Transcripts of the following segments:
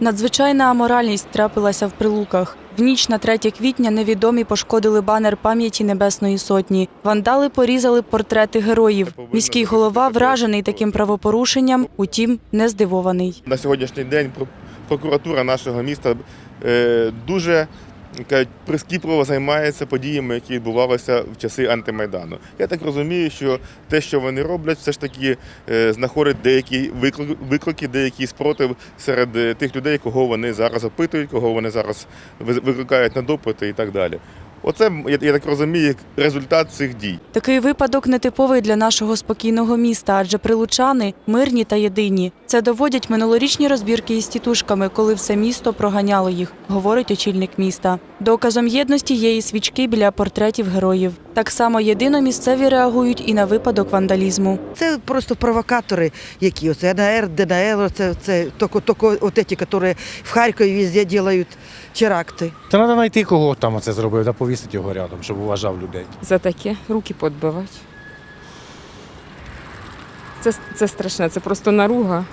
Надзвичайна аморальність трапилася в Прилуках. В ніч на 3 квітня невідомі пошкодили банер пам'яті Небесної Сотні. Вандали порізали портрети героїв. Міський голова вражений таким правопорушенням, утім, не здивований. На сьогоднішній день про- прокуратура нашого міста е, дуже кажуть, прискіпливо займається подіями, які відбувалися в часи антимайдану. Я так розумію, що те, що вони роблять, все ж таки е, знаходить деякі виклики, виклики, деякий спротив серед е, тих людей, кого вони зараз опитують, кого вони зараз викликають на допити і так далі. Оце я, так розумію, результат цих дій. Такий випадок нетиповий для нашого спокійного міста, адже прилучани мирні та єдині. Це доводять минулорічні розбірки із тітушками, коли все місто проганяло їх, говорить очільник міста. Доказом єдності є і свічки біля портретів героїв. Так само єдино місцеві реагують і на випадок вандалізму. Це просто провокатори, які оце НР, ДНР, це, це тільки, тільки от ті, які в Харкові везде роблять теракти. Та треба знайти, кого там оце зробив, та повісити його рядом, щоб уважав людей. за таке руки подбивати. Це, це страшне, це просто наруга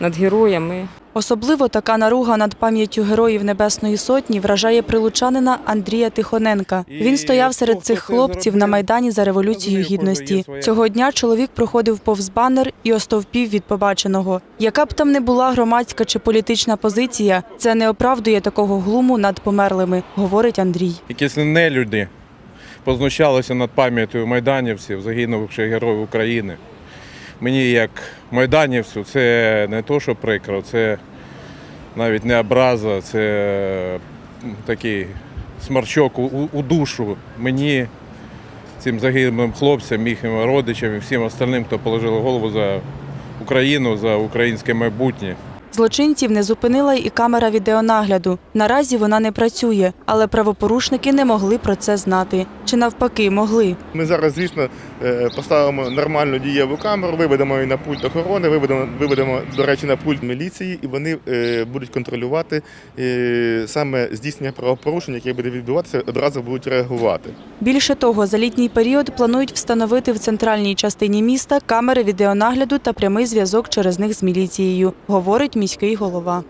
над героями. Особливо така наруга над пам'яттю героїв Небесної Сотні вражає прилучанина Андрія Тихоненка. Він стояв серед цих хлопців на майдані за революцію гідності. Цього дня чоловік проходив повз банер і остовпів від побаченого. Яка б там не була громадська чи політична позиція, це не оправдує такого глуму над померлими, говорить Андрій. якісь нелюди познущалися над пам'яттю майданівців, загинувших героїв України. Мені як майданівцю це не то, що прикро, це навіть не образа, це такий смарчок у, у- душу мені, цим загиблим хлопцям, їхнім родичам і всім остальним, хто положили голову за Україну, за українське майбутнє. Злочинців не зупинила і камера відеонагляду. Наразі вона не працює, але правопорушники не могли про це знати. Чи навпаки могли. Ми зараз, звісно, е, поставимо нормальну дієву камеру, виведемо її на пульт охорони, виведемо, виведемо, до речі, на пульт міліції, і вони е, будуть контролювати е, саме здійснення правопорушень, яке буде відбуватися, одразу будуть реагувати. Більше того, за літній період планують встановити в центральній частині міста камери відеонагляду та прямий зв'язок через них з міліцією, говорить міський голова.